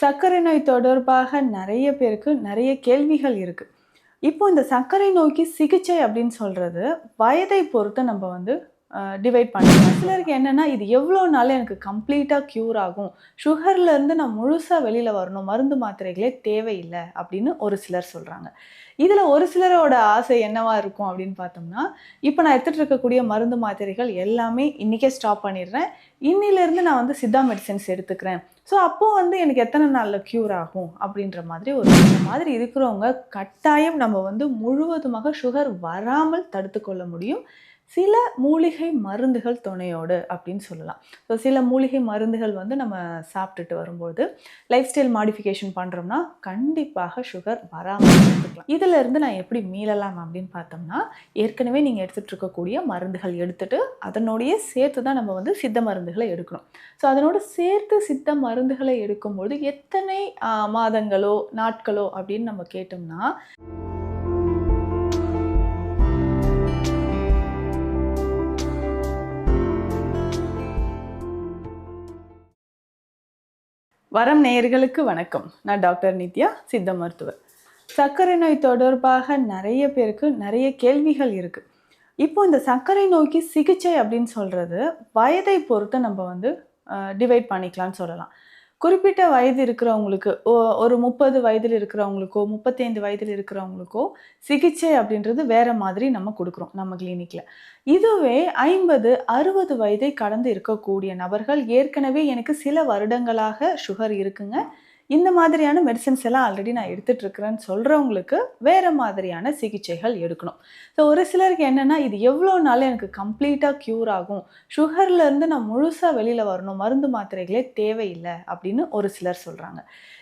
சர்க்கரை நோய் தொடர்பாக நிறைய பேருக்கு நிறைய கேள்விகள் இருக்குது இப்போ இந்த சர்க்கரை நோய்க்கு சிகிச்சை அப்படின்னு சொல்கிறது வயதை பொறுத்து நம்ம வந்து டிவைட் பண்ணிக்கலாம். சிலருக்கு என்னென்னா இது எவ்வளோ நாள் எனக்கு கம்ப்ளீட்டாக க்யூர் ஆகும். சுகர்லேருந்து நான் முழுசாக வெளியில் வரணும். மருந்து மாத்திரைகளே தேவையில்லை அப்படின்னு ஒரு சிலர் சொல்கிறாங்க இதில் ஒரு சிலரோட ஆசை என்னவாக இருக்கும் அப்படின்னு பார்த்தோம்னா, இப்போ நான் எடுத்துகிட்டு இருக்கக்கூடிய மருந்து மாத்திரைகள் எல்லாமே இன்னைக்கே ஸ்டாப் பண்ணிடுறேன். இன்னிலேருந்து நான் வந்து சித்தா மெடிசன்ஸ் எடுத்துக்கிறேன். ஸோ அப்போ வந்து எனக்கு எத்தனை நாளில் க்யூர் ஆகும் அப்படின்ற மாதிரி ஒரு இந்த மாதிரி இருக்கிறவங்க கட்டாயம் நம்ம வந்து முழுவதுமாக சுகர் வராமல் தடுத்துக்கொள்ள முடியும். சில மூலிகை மருந்துகள் துணையோடு அப்படின்னு சொல்லலாம். ஸோ சில மூலிகை மருந்துகள் வந்து நம்ம சாப்பிட்டுட்டு வரும்போது, லைஃப் ஸ்டைல் மாடிஃபிகேஷன் பண்ணுறோம்னா கண்டிப்பாக சுகர் வராமல் தடுத்துக்கலாம். இருந்து நான் எப்படி மீளலாம் அப்படின்னு பார்த்தோம்னா, ஏற்கனவே நீங்கள் எடுத்துகிட்டு இருக்கக்கூடிய மருந்துகள் எடுத்துகிட்டு அதனோடைய சேர்த்து தான் நம்ம வந்து சித்த மருந்துகளை எடுக்கணும். ஸோ அதனோட சேர்த்து சித்த மருந்துகளை எடுக்கும்பொழுது எத்தனை மாதங்களோ, நாட்களோ அப்படின்னு நம்ம கேட்டோம்னா வரம் நேயர்களுக்கு வணக்கம். நான் டாக்டர் நித்யா, சித்த மருத்துவர். சர்க்கரை நோய் தொடர்பாக நிறைய பேருக்கு நிறைய கேள்விகள் இருக்குது இப்போ இந்த சர்க்கரை நோய்க்கு சிகிச்சை அப்படின்னு சொல்கிறது வயதை பொறுத்து நம்ம வந்து டிவைட் பண்ணிக்கலாம்னு சொல்லலாம். குறிப்பிட்ட வயது இருக்கிறவங்களுக்கு ஒரு 30 வயதில் இருக்கிறவங்களுக்கோ, 35 வயதில் இருக்கிறவங்களுக்கோ, சிகிச்சை அப்படின்றது வேற மாதிரி நம்ம கொடுக்குறோம் நம்ம கிளினிக்கில் இதுவே 50, 60 வயதை கடந்து இருக்கக்கூடிய நபர்கள், ஏற்கனவே எனக்கு சில வருடங்களாக சுகர் இருக்குங்க. இந்த மாதிரியான மெடிசன்ஸ் எல்லாம் ஆல்ரெடி நான் எடுத்துட்டு சொல்கிறவங்களுக்கு வேறு மாதிரியான சிகிச்சைகள் எடுக்கணும். ஸோ ஒரு சிலருக்கு என்னென்னா இது எவ்வளோ நாள் எனக்கு கம்ப்ளீட்டாக க்யூர் ஆகும். சுகர்லேருந்து நான் முழுசாக வெளியில் வரணும். மருந்து மாத்திரைகளே தேவையில்லை அப்படின்னு ஒரு சிலர் சொல்கிறாங்க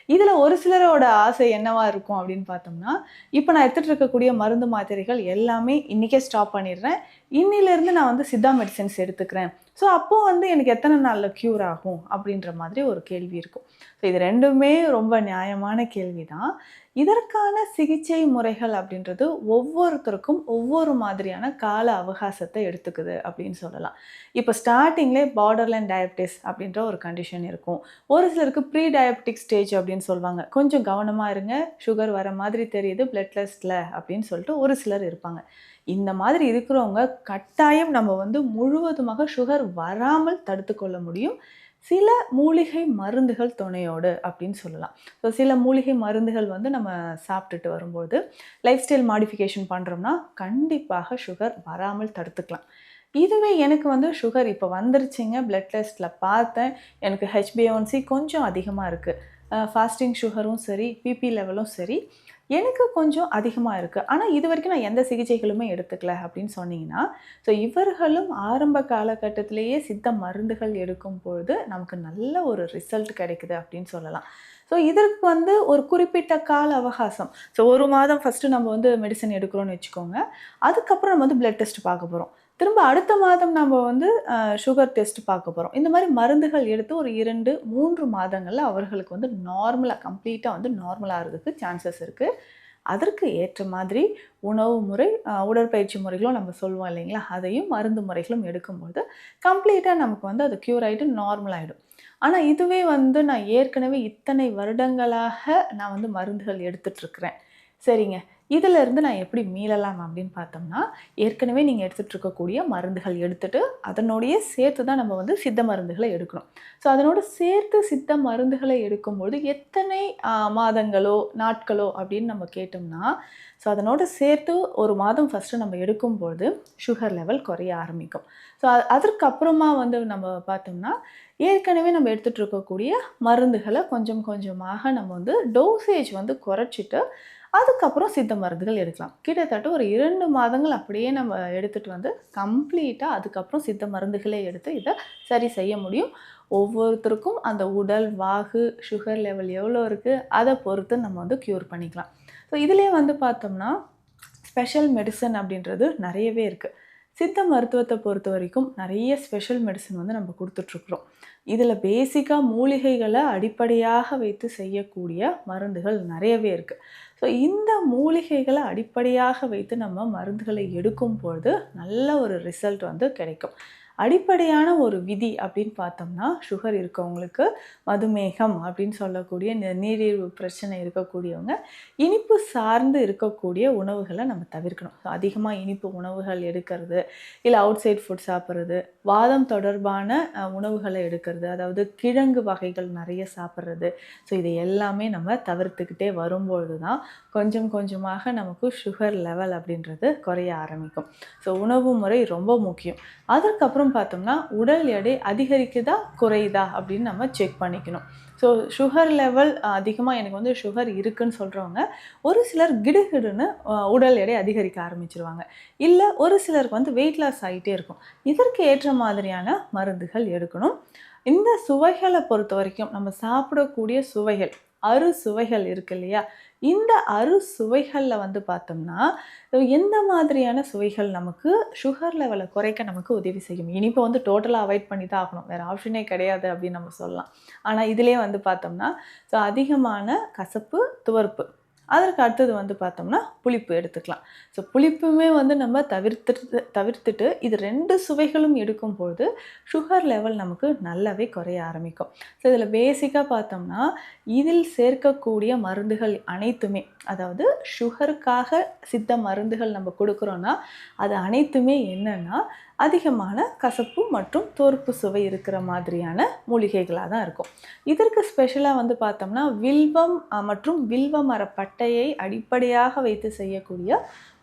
இதில் ஒரு சிலரோட ஆசை என்னவா இருக்கும் அப்படின்னு பார்த்தோம்னா, இப்போ நான் எடுத்துகிட்டு இருக்கக்கூடிய மருந்து மாத்திரைகள் எல்லாமே இன்றைக்கே ஸ்டாப் பண்ணிடுறேன். இன்னிலேருந்து நான் வந்து சித்தா மெடிசன்ஸ் எடுத்துக்கிறேன். ஸோ அப்போது வந்து எனக்கு எத்தனை நாளில் க்யூர் ஆகும் அப்படின்ற மாதிரி ஒரு கேள்வி இருக்கும். ஸோ இது ரெண்டுமே ரொம்ப நியாயமான கேள்வி தான். இதற்கான சிகிச்சை முறைகள் அப்படின்றது ஒவ்வொருத்தருக்கும் ஒவ்வொரு மாதிரியான கால அவகாசத்தை எடுத்துக்குது அப்படின்னு சொல்லலாம். இப்போ ஸ்டார்டிங்லே பார்டர்லைன் டயபிட்டிஸ் அப்படின்ற ஒரு கண்டிஷன் இருக்கும். ஒரு சிலருக்கு ப்ரீ டயபெட்டிக் ஸ்டேஜ் அப்படின்னு சொல்லுவாங்க கொஞ்சம் கவனமாக இருங்க. சுகர் வர மாதிரி தெரியுது பிளட் டெஸ்ட்டில் அப்படின்னு சொல்லிட்டு ஒரு சிலர் இருப்பாங்க. இந்த மாதிரி இருக்கிறவங்க கட்டாயம் நம்ம வந்து முழுவதுமாக சுகர் வராமல் தடுத்துக்கொள்ள முடியும். சில மூலிகை மருந்துகள் துணையோடு அப்படின்னு சொல்லலாம். ஸோ சில மூலிகை மருந்துகள் வந்து நம்ம சாப்பிட்டுட்டு வரும்போது, லைஃப் ஸ்டைல் மாடிஃபிகேஷன் பண்ணுறோம்னா கண்டிப்பாக சுகர் வராமல் தடுத்துக்கலாம். இதுவே எனக்கு வந்து சுகர் இப்போ வந்துருச்சுங்க. பிளட் டெஸ்ட்டில் பார்த்தேன். எனக்கு ஹெச்பிஏ1சி கொஞ்சம் அதிகமாக இருக்குது ஃபாஸ்டிங் சுகரும் சரி, பிபி லெவலும் சரி, எனக்கு கொஞ்சம் அதிகமாக இருக்குது ஆனால் இது வரைக்கும் நான் எந்த சிகிச்சைகளுமே எடுத்துக்கல அப்படின்னு சொன்னீங்கன்னா, ஸோ இவர்களும் ஆரம்ப காலகட்டத்திலேயே சித்த மருந்துகள் எடுக்கும் பொழுது, நமக்கு நல்ல ஒரு ரிசல்ட் கிடைக்குது அப்படின்னு சொல்லலாம். ஸோ இதற்கு வந்து ஒரு குறிப்பிட்ட கால அவகாசம். ஸோ ஒரு மாதம் ஃபஸ்ட்டு நம்ம வந்து மெடிசன் எடுக்கிறோன்னு வச்சுக்கோங்க. அதுக்கப்புறம் நம்ம வந்து பிளட் டெஸ்ட் பார்க்க போகிறோம் திரும்ப அடுத்த மாதம் நம்ம வந்து சுகர் டெஸ்ட் பார்க்க போகிறோம் இந்த மாதிரி மருந்துகள் எடுத்து ஒரு இரண்டு மூன்று மாதங்களில் அவர்களுக்கு வந்து நார்மலாக கம்ப்ளீட்டாக வந்து நார்மலாக இருக்கிறதுக்கு சான்சஸ் இருக்குது அதற்கு ஏற்ற மாதிரி உணவு முறை, உடற்பயிற்சி முறைகளும் நம்ம சொல்லுவோம் இல்லைங்களா? அதையும் மருந்து முறைகளும் எடுக்கும்போது, கம்ப்ளீட்டாக நமக்கு வந்து அது க்யூர் ஆகிட்டு நார்மல் ஆகிடும் ஆனால் இதுவே வந்து நான் ஏற்கனவே இத்தனை வருடங்களாக நான் வந்து மருந்துகள் எடுத்துகிட்ருக்குறேன் சரிங்க. இதிலிருந்து நான் எப்படி மீளலாம் அப்படின்னு பார்த்தோம்னா, ஏற்கனவே நீங்கள் எடுத்துகிட்டு இருக்கக்கூடிய மருந்துகள் எடுத்துகிட்டு அதனோடையே சேர்த்து தான் நம்ம வந்து சித்த மருந்துகளை எடுக்கணும். ஸோ அதனோட சேர்த்து சித்த மருந்துகளை எடுக்கும்போது எத்தனை மாதங்களோ, நாட்களோ அப்படின்னு நம்ம கேட்டோம்னா, ஸோ அதனோட சேர்த்து ஒரு மாதம் ஃபஸ்ட்டு நம்ம எடுக்கும்போது, சுகர் லெவல் குறைய ஆரம்பிக்கும். ஸோ அதற்கு அப்புறமா வந்து நம்ம பார்த்தோம்னா, ஏற்கனவே நம்ம எடுத்துகிட்டு இருக்கக்கூடிய மருந்துகளை கொஞ்சம் கொஞ்சமாக நம்ம வந்து டோசேஜ் வந்து குறைச்சிட்டு, அதுக்கப்புறம் சித்த மருந்துகள் எடுக்கலாம். கிட்டத்தட்ட ஒரு இரண்டு மாதங்கள் அப்படியே நம்ம எடுத்துகிட்டு வந்து, கம்ப்ளீட்டாக அதுக்கப்புறம் சித்த மருந்துகளே எடுத்து இதை சரி செய்ய முடியும். ஒவ்வொருத்தருக்கும் அந்த உடல், வாகு, சுகர் லெவல் எவ்வளோ இருக்குது அதை பொறுத்து நம்ம வந்து க்யூர் பண்ணிக்கலாம். ஸோ இதிலே வந்து பார்த்தோம்னா, ஸ்பெஷல் மெடிசன் அப்படின்றது நிறையவே இருக்குது சித்த மருத்துவத்தை பொறுத்த வரைக்கும் நிறைய ஸ்பெஷல் மெடிசன் வந்து நம்ம கொடுத்துட்ருக்குறோம் இதில் பேசிக்காக மூலிகைகளை அடிப்படையாக வைத்து செய்யக்கூடிய மருந்துகள் நிறையவே இருக்குது ஸோ இந்த மூலிகைகளை அடிப்படையாக வைத்து நம்ம மருந்துகளை எடுக்கும் பொழுது, நல்ல ஒரு ரிசல்ட் வந்து கிடைக்கும். அடிப்படையான ஒரு விதி அப்படின்னு பார்த்தோம்னா சுகர் இருக்கவங்களுக்கு மதுமேகம் அப்படின்னு சொல்லக்கூடிய இந்த நீரிழிவு பிரச்சனை இருக்கக்கூடியவங்க இனிப்பு சார்ந்து இருக்கக்கூடிய உணவுகளை நம்ம தவிர்க்கணும். ஸோ அதிகமாக இனிப்பு உணவுகள் எடுக்கிறது இல்லை அவுட் சைட் ஃபுட் சாப்பிட்றது வாதம் தொடர்பான உணவுகளை எடுக்கிறது அதாவது கிழங்கு வகைகள் நிறைய சாப்பிட்றது. ஸோ இது எல்லாமே நம்ம தவிர்த்துக்கிட்டே வரும்பொழுது தான் கொஞ்சம் கொஞ்சமாக நமக்கு சுகர் லெவல் அப்படின்றது குறைய ஆரம்பிக்கும். ஸோ உணவு முறை ரொம்ப முக்கியம். அதற்கப்புறம் பார்த்தோம்னா உடல் எடை அதிகரிக்குதா குறையுதா அப்படின்னு நம்ம செக் பண்ணிக்கணும். ஸோ சுகர் லெவல் அதிகமாக எனக்கு வந்து சுகர் இருக்குன்னு சொல்கிறவங்க ஒரு சிலர் கிடுகிடுன்னு உடல் எடை அதிகரிக்க ஆரம்பிச்சிருவாங்க. இல்லை ஒரு சிலருக்கு வந்து வெயிட் லாஸ் ஆகிட்டே இருக்கும். இதற்கு ஏற்ற மாதிரியான மருந்துகள் எடுக்கணும். இந்த சுவைகளை பொறுத்த வரைக்கும் நம்ம சாப்பிடக்கூடிய சுவைகள் அறு சுவைகள் இருக்கு இல்லையா? இந்த அறு சுவைகளில் வந்து பார்த்தோம்னா எந்த மாதிரியான சுவைகள் நமக்கு சுகர் லெவலை குறைக்க நமக்கு உதவி செய்யும்? இனிப்பை வந்து டோட்டலாக அவாய்ட் பண்ணி தான் ஆகணும். வேறு ஆப்ஷனே கிடையாது அப்படின்னு நம்ம சொல்லலாம். ஆனால் இதிலே வந்து பார்த்தோம்னா ஸோ அதிகமான கசப்பு துவர்ப்பு. அதற்கு அடுத்தது வந்து பார்த்தோம்னா புளிப்பு எடுத்துக்கலாம். ஸோ புளிப்புமே வந்து நம்ம தவிர்த்துட்டு தவிர்த்துட்டு இது ரெண்டு சுவைகளும் எடுக்கும்பொழுது சுகர் லெவல் நமக்கு நல்லாவே குறைய ஆரம்பிக்கும். ஸோ இதில் பேசிக்காக பார்த்தோம்னா இதில் சேர்க்கக்கூடிய மருந்துகள் அனைத்துமே அதாவது சுகருக்காக சித்த மருந்துகள் நம்ம கொடுக்குறோன்னா அது அனைத்துமே என்னென்னா அதிகமான கசப்பு மற்றும் தோற்பு சுவை இருக்கிற மாதிரியான மூலிகைகளாக தான் இருக்கும். இதற்கு ஸ்பெஷலாக வந்து பார்த்தோம்னா வில்வம் மற்றும் வில்வ மர பட்டையை அடிப்படையாக வைத்து செய்யக்கூடிய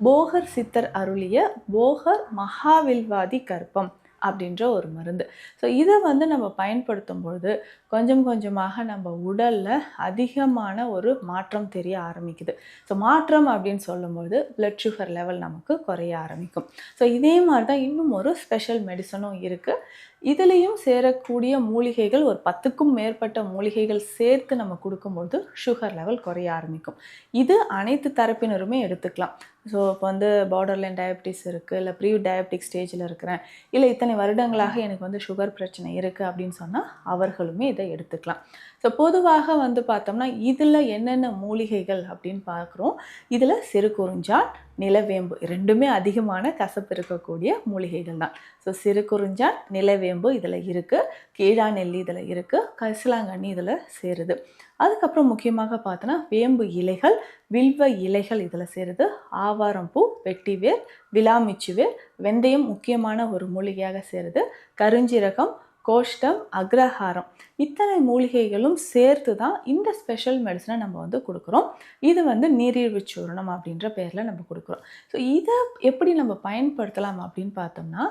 போகர் சித்தர் அருளிய போகர் மகாவில்வாதி கற்பம். அப்படின்ற ஒரு மருந்து. ஸோ இதை வந்து நம்ம பயன்படுத்தும் பொழுது கொஞ்சம் கொஞ்சமாக நம்ம உடலில் அதிகமான ஒரு மாற்றம் தெரிய ஆரம்பிக்குது. ஸோ மாற்றம் அப்படின்னு சொல்லும்போது பிளட் சுகர் லெவல் நமக்கு குறைய ஆரம்பிக்கும். ஸோ இதே மாதிரி தான் இன்னும் ஒரு ஸ்பெஷல் மெடிசனும் இருக்குது இதுலேயும் சேரக்கூடிய மூலிகைகள் ஒரு பத்துக்கும் மேற்பட்ட மூலிகைகள் சேர்த்து நம்ம கொடுக்கும்பொழுது சுகர் லெவல் குறைய ஆரம்பிக்கும். இது அனைத்து தரப்பினருமே எடுத்துக்கலாம். ஸோ இப்போ வந்து பார்டர்லைன் டயபிட்டிஸ் இருக்குது இல்லை ப்ரீ டயபிட்டிக் ஸ்டேஜில் இருக்கிறேன் இல்லை இத்தனை வருடங்களாக எனக்கு வந்து சுகர் பிரச்சனை இருக்குது அப்படின்னு சொன்னால் அவர்களுமே இதை எடுத்துக்கலாம். ஸோ பொதுவாக வந்து பார்த்தோம்னா இதில் என்னென்ன மூலிகைகள் அப்படின்னு பார்க்குறோம். இதில் சிறு குறிஞ்சால் நிலவேம்பு ரெண்டுமே அதிகமான கசப்பு இருக்கக்கூடிய மூலிகைகள் தான். ஸோ சிறு சிறுகுறிஞ்சான் நிலவேம்பு இதில் இருக்குது கீழா நெல்லி இதில் இருக்குது கரிசலாங்கண்ணி இதில் சேருது. அதுக்கப்புறம் முக்கியமாக பார்த்தோன்னா வேம்பு இலைகள் வில்வ இலைகள் இதில் சேருது. ஆவாரம் பூ வெட்டிவேர் விலாமிச்சுவேர் வெந்தயம் முக்கியமான ஒரு மூலிகையாக சேருது. கருஞ்சீரகம் கோஷ்டம் அக்ரஹாரம். இத்தனை மூலிகைகளும் சேர்த்து தான் இந்த ஸ்பெஷல் மெடிசனை நம்ம வந்து கொடுக்குறோம். இது வந்து நீரிழிவு சூரணம் அப்படின்ற பேரில் நம்ம கொடுக்குறோம். ஸோ இதை எப்படி நம்ம பயன்படுத்தலாம் அப்படின்னு பார்த்தோம்னா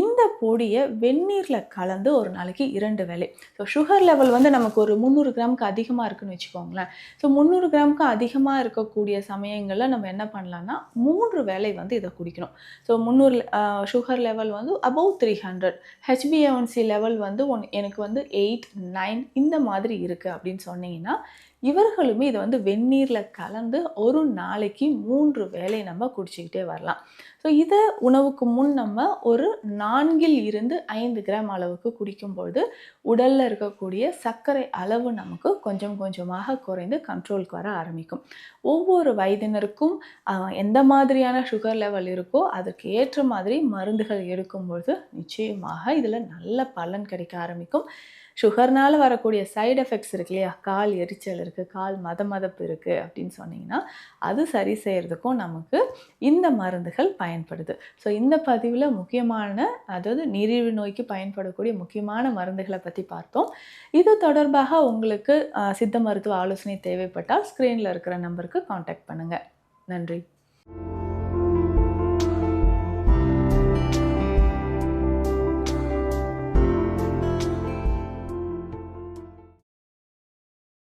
இந்த பொடியை வெந்நீரில் கலந்து ஒரு நாளைக்கு இரண்டு வேலை ஸோ சுகர் லெவல் வந்து நமக்கு ஒரு முந்நூறு கிராமுக்கு அதிகமாக இருக்குன்னு வச்சுக்கோங்களேன். ஸோ முந்நூறு கிராமுக்கு அதிகமாக இருக்கக்கூடிய சமயங்களில் நம்ம என்ன பண்ணலாம்னா மூன்று வேலை வந்து இதை குடிக்கணும். ஸோ முந்நூறு சுகர் லெவல் வந்து அபவ் த்ரீ ஹண்ட்ரட் ஹெச்பிஏஒன்சி லெவல் வந்து ஒன் எனக்கு வந்து எயிட் நைன் இந்த மாதிரி இருக்குது அப்படின்னு சொன்னீங்கன்னா இவர்களுமே இதை வந்து வெந்நீரில் கலந்து ஒரு நாளைக்கு மூன்று வேலை நம்ம குடிச்சிக்கிட்டே வரலாம். ஸோ இதை உணவுக்கு முன் நம்ம ஒரு நான்கில் இருந்து ஐந்து கிராம் அளவுக்கு குடிக்கும்பொழுது உடலில் இருக்கக்கூடிய சர்க்கரை அளவு நமக்கு கொஞ்சம் கொஞ்சமாக குறைந்து கண்ட்ரோலுக்கு வர ஆரம்பிக்கும். ஒவ்வொரு வயதினருக்கும் எந்த மாதிரியான சுகர் லெவல் இருக்கோ அதற்கு ஏற்ற மாதிரி மருந்துகள் எடுக்கும்பொழுது நிச்சயமாக இதில் நல்ல பலன் கிடைக்க ஆரம்பிக்கும். சுகர்னால் வரக்கூடிய சைடு எஃபெக்ட்ஸ் இருக்கு இல்லையா? கால் எரிச்சல் இருக்குது கால் மத மதப்பு இருக்குது அப்படின்னு சொன்னிங்கன்னா அது சரி செய்கிறதுக்கும் நமக்கு இந்த மருந்துகள் பயன்படுது. ஸோ இந்த பதிவில் முக்கியமான அதாவது நீரிழிவு நோய்க்கு பயன்படக்கூடிய முக்கியமான மருந்துகளை பற்றி பார்த்தோம். இது தொடர்பாக உங்களுக்கு சித்த மருத்துவ ஆலோசனை தேவைப்பட்டால் ஸ்க்ரீனில் இருக்கிற நம்பருக்கு காண்டாக்ட் பண்ணுங்கள் நன்றி.